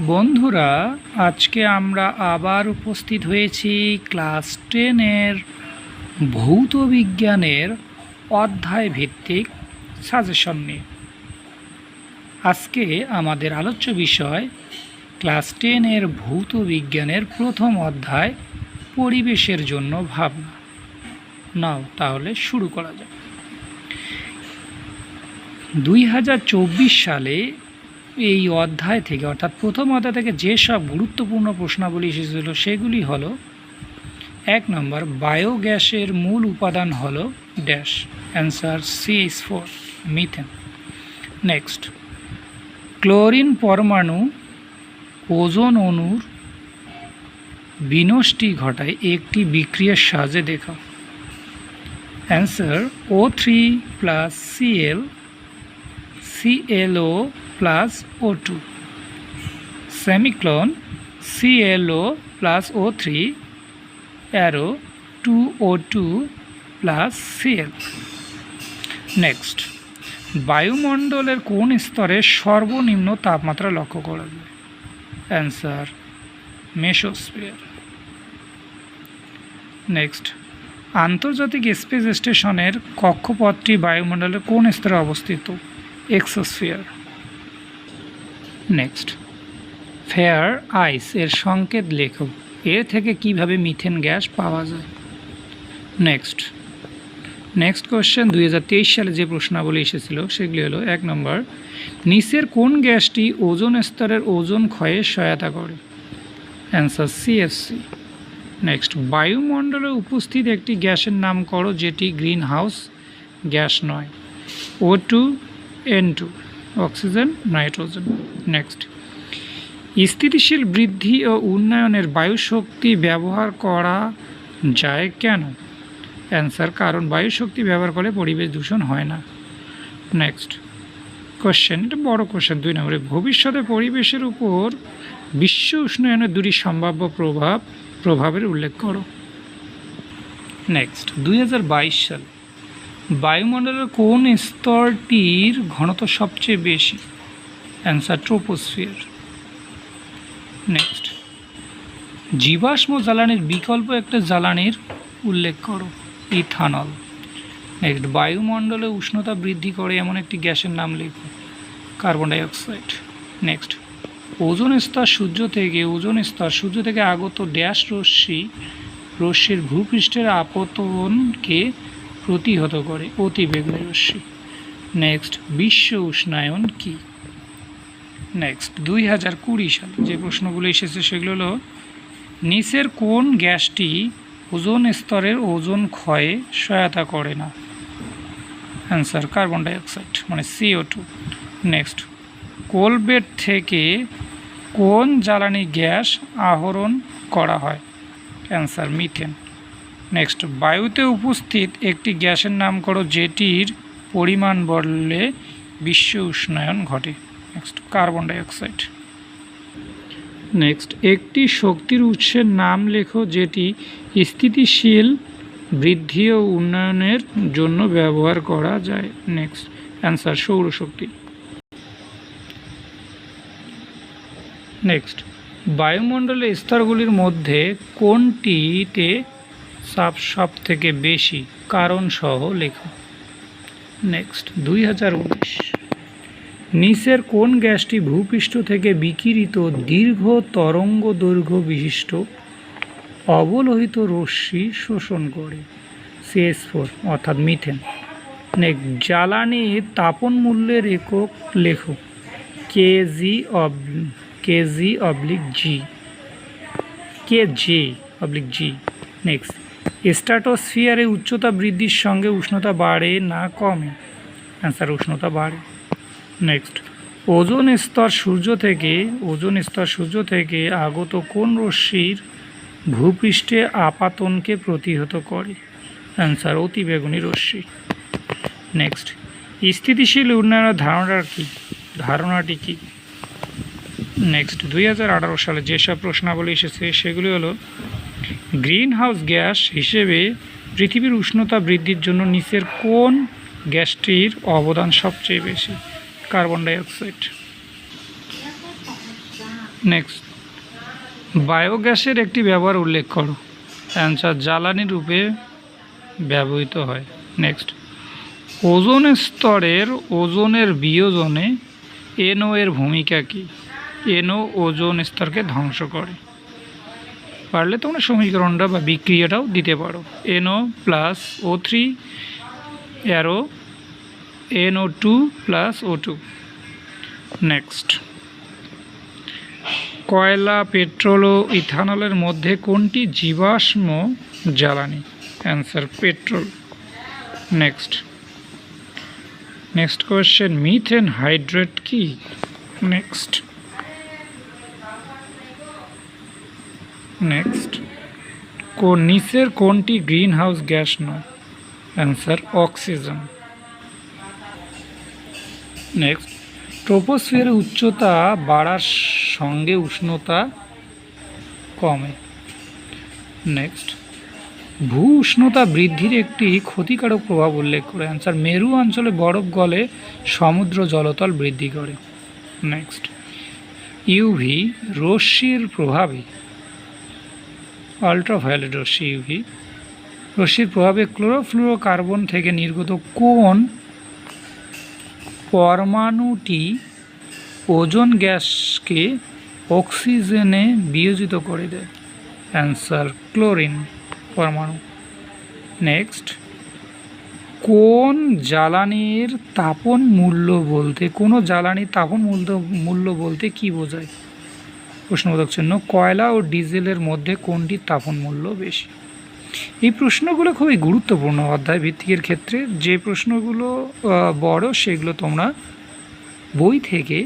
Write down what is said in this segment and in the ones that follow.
বন্ধুরা, আজকে আমরা আবার উপস্থিত হয়েছি ক্লাস টেনের ভৌত বিজ্ঞানের অধ্যায় ভিত্তিক সাজেশন নিয়ে। আজকে আমাদের আলোচ্য বিষয় ক্লাস টেনের ভৌত বিজ্ঞানের প্রথম অধ্যায় পরিবেশের জন্য ভাবনা। নাও তাহলে শুরু করা যাক। দুই হাজার চব্বিশ সালে এই অধ্যায় থেকে, অর্থাৎ প্রথম অধ্যায় থেকে যেসব গুরুত্বপূর্ণ প্রশ্নাবলী এসেছিল, সেগুলি হলো, এক নম্বর, বায়োগ্যাসের মূল উপাদান হলো dash answer CH four methane next chlorine পরমাণু ওজন অণুর বিনষ্টি ঘটায় একটি বিক্রিয়ার সাহায্যে দেখা answer O three plus CL ClO plus O2 semicolon ClO plus O3 arrow 2O2 plus Cl next, বায়ুমণ্ডলের কোন স্তরে সর্বনিম্ন তাপমাত্রা লক্ষ্য করা যায়? Answer, mesosphere. নেক্সট, আন্তর্জাতিক স্পেস স্টেশনের কক্ষপথটি বায়ুমণ্ডলের কোন স্তরে অবস্থিত? এক্সোস্ফিয়ার। নেক্সট ফেয়ার আইস এর সংকেত লেখো। এর থেকে কীভাবে মিথেন গ্যাস পাওয়া যায়? নেক্সট নেক্সট কোশ্চেন দুই সালে যে প্রশ্নাবলী এসেছিল, সেগুলি হলো, এক নম্বর, নিচের কোন গ্যাসটি ওজন স্তরের ওজন ক্ষয়ে সহায়তা করে? অ্যান্সার সিএফসি নেক্সট বায়ুমণ্ডলে উপস্থিত একটি গ্যাসের নাম করো, যেটি গ্রিন হাউস গ্যাস নয়। O two N two oxygen, nitrogen. Next. স্থিতিশীল বৃদ্ধি ও উন্নয়নের বায়ুশক্তি ব্যবহার করা যায় কেন? অ্যান্সার, কারণ বায়ুশক্তি ব্যবহার করলে পরিবেশ দূষণ হয় না। নেক্সট। কোশ্চেন, এটা বড় কোশ্চেন, দুই নম্বরে। ভবিষ্যতে পরিবেশের উপর বিশ্ব উষ্ণায়নের দুটি সম্ভাব্য প্রভাব, প্রভাবের উল্লেখ করো। নেক্সট দু হাজার বাইশ সাল বায়ুমণ্ডলের কোন স্তরটির ঘনত্ব সবচেয়ে বেশি? অ্যান্সার ট্রোপোস্ফিয়ার নেক্সট জীবাশ্ম জ্বালানির বিকল্প একটা জ্বালানির উল্লেখ করো, ইথানল। নেক্সট বায়ুমণ্ডলে উষ্ণতা বৃদ্ধি করে এমন একটি গ্যাসের নাম লেখো কার্বন ডাইঅক্সাইড নেক্সট ওজোন স্তর সূর্য থেকে, ওজোন স্তর সূর্য থেকে আগত ড্যাশ রশ্মি, রশ্মির ভূপৃষ্ঠের আপতনকে প্রতিহত করে অতিবেগুনি রশ্মি নেক্সট বিশ্ব উষ্ণায়ন কি? নেক্সট দুই হাজার কুড়ি সালে যে প্রশ্নগুলো এসেছে সেগুলো হলো, নিচের কোন গ্যাসটি ওজন স্তরের ওজন ক্ষয়ে সহায়তা করে না? অ্যান্সার কার্বন ডাইঅক্সাইড মানে সিও টু নেক্সট কোলবেট থেকে কোন জ্বালানি গ্যাস আহরণ করা হয়? অ্যান্সার মিথেন নেক্সট বায়ুতে উপস্থিত একটি গ্যাসের নাম করো, যেটির পরিমাণ বাড়লে বিশ্ব উষ্ণায়ন ঘটে। নেক্সট কার্বন ডাইঅক্সাইড নেক্সট একটি শক্তির উৎসের নাম লেখো, যেটি স্থিতিশীল বৃদ্ধি ও উন্নয়নের জন্য ব্যবহার করা যায়। নেক্সট অ্যান্সার সৌরশক্তি। নেক্সট বায়ুমণ্ডলের স্তরগুলির মধ্যে কোনটিতে চাপ সব থেকে বেশি কারণ সহ লেখো। নেক্সট দুই হাজার উনিশ। নিচের কোন গ্যাসটি ভূপৃষ্ঠ থেকে বিকিরিত দীর্ঘ তরঙ্গ দৈর্ঘ্য বিশিষ্ট অবলোহিত রশ্মি শোষণ করে? সিএস ফোর অর্থাৎ মিথেন। নেক্সট জ্বালানি তাপন মূল্যের একক লেখো kg of kg oblique G K J oblique G next স্ট্রাটোস্ফিয়ারে উচ্চতা বৃদ্ধির সঙ্গে উষ্ণতা বাড়ে না কমে? অ্যান্সার উষ্ণতা বাড়ে। নেক্সট ওজোন স্তর সূর্য থেকে, ওজোন স্তর সূর্য থেকে আগত কোন রশ্মির ভূপৃষ্ঠে আপাতনকে প্রতিহত করে? অ্যান্সার অতিবেগুনি রশ্মি। নেক্সট স্থিতিশীল উন্নয়নের ধারণাটা কী? ধারণাটি কী? নেক্সট দুই হাজার আঠারো সালে যেসব প্রশ্নাবলী এসেছে, সেগুলি হলো গ্রিন হাউস গ্যাস হিসেবে পৃথিবীর উষ্ণতা বৃদ্ধির জন্য নিচের কোন গ্যাসটির অবদান সবচেয়ে বেশি? Carbon dioxide. নেক্সট বায়োগ্যাসের একটি ব্যবহার উল্লেখ করো। অ্যান্সার জ্বালানি রূপে ব্যবহৃত হয়। নেক্সট ওজোন স্তরের ওজনের বিয়োজনে এনও এর ভূমিকা কী? এনও ওজোন স্তরকে ধ্বংস করে। পারলে তোমরা সমীকরণটা বা বিক্রিয়াটাও দিতে পারো। NO plus O three arrow NO two plus O two next কয়লা, পেট্রোল ও ইথানলের মধ্যে কোনটি জীবাশ্ম জ্বালানি? Answer petrol. Next next question methane hydrate কি? নেক্সট নেক্সট কোন নিচের কোনটি গ্রিন হাউস গ্যাস নয়? Answer oxygen. নেক্সট ট্রোপোস্ফিয়ারের উচ্চতা বাড়ার সঙ্গে উষ্ণতা কমে। নেক্সট ভূ উষ্ণতা বৃদ্ধির একটি ক্ষতিকারক প্রভাব উল্লেখ করে। অ্যান্সার মেরু অঞ্চলে বরফ গলে সমুদ্র জলতল বৃদ্ধি করে। নেক্সট ইউভি রশ্মির প্রভাবে আল্ট্রাভায়োলেট রশ্মি ইউভি রশ্মির প্রভাবে ক্লোরোফ্লুরোকার্বন থেকে নির্গত কোন পরমাণুটি ওজন গ্যাসকে অক্সিজেনে বিয়োজিত করে দেয়? অ্যান্সার, ক্লোরিন পরমাণু। নেক্সট। কোন জ্বালানির তাপন মূল্য বলতে, কোনো জ্বালানির তাপন মূল্য মূল্য বলতে কি বোঝায়? প্রশ্নবোধক চিহ্ন, কয়লা ও ডিজেলের মধ্যে কোনটির তাপন মূল্য বেশি? এই প্রশ্নগুলো খুবই গুরুত্বপূর্ণ অধ্যায় ভিত্তিকের ক্ষেত্রে। যে প্রশ্নগুলো বড়, সেগুলো তোমরা বই থেকে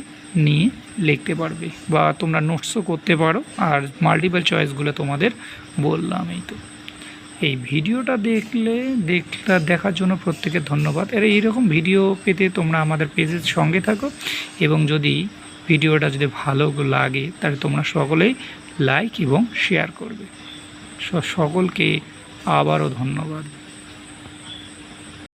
নিয়ে লিখতে পারবে বা তোমরা নোটসও করতে পারো। আর মাল্টিপল চয়েসগুলো তোমাদের বললাম এই তো। এই ভিডিওটা দেখলে, দেখলা, দেখার জন্য প্রত্যেকের ধন্যবাদ। আর এইরকম ভিডিও পেতে তোমরা আমাদের পেজের সঙ্গে থাকো। এবং যদি ভিডিওটা যদি ভালো লাগে তাহলে তোমরা সকলেই লাইক এবং শেয়ার করবে। সকলকে আবারও ধন্যবাদ।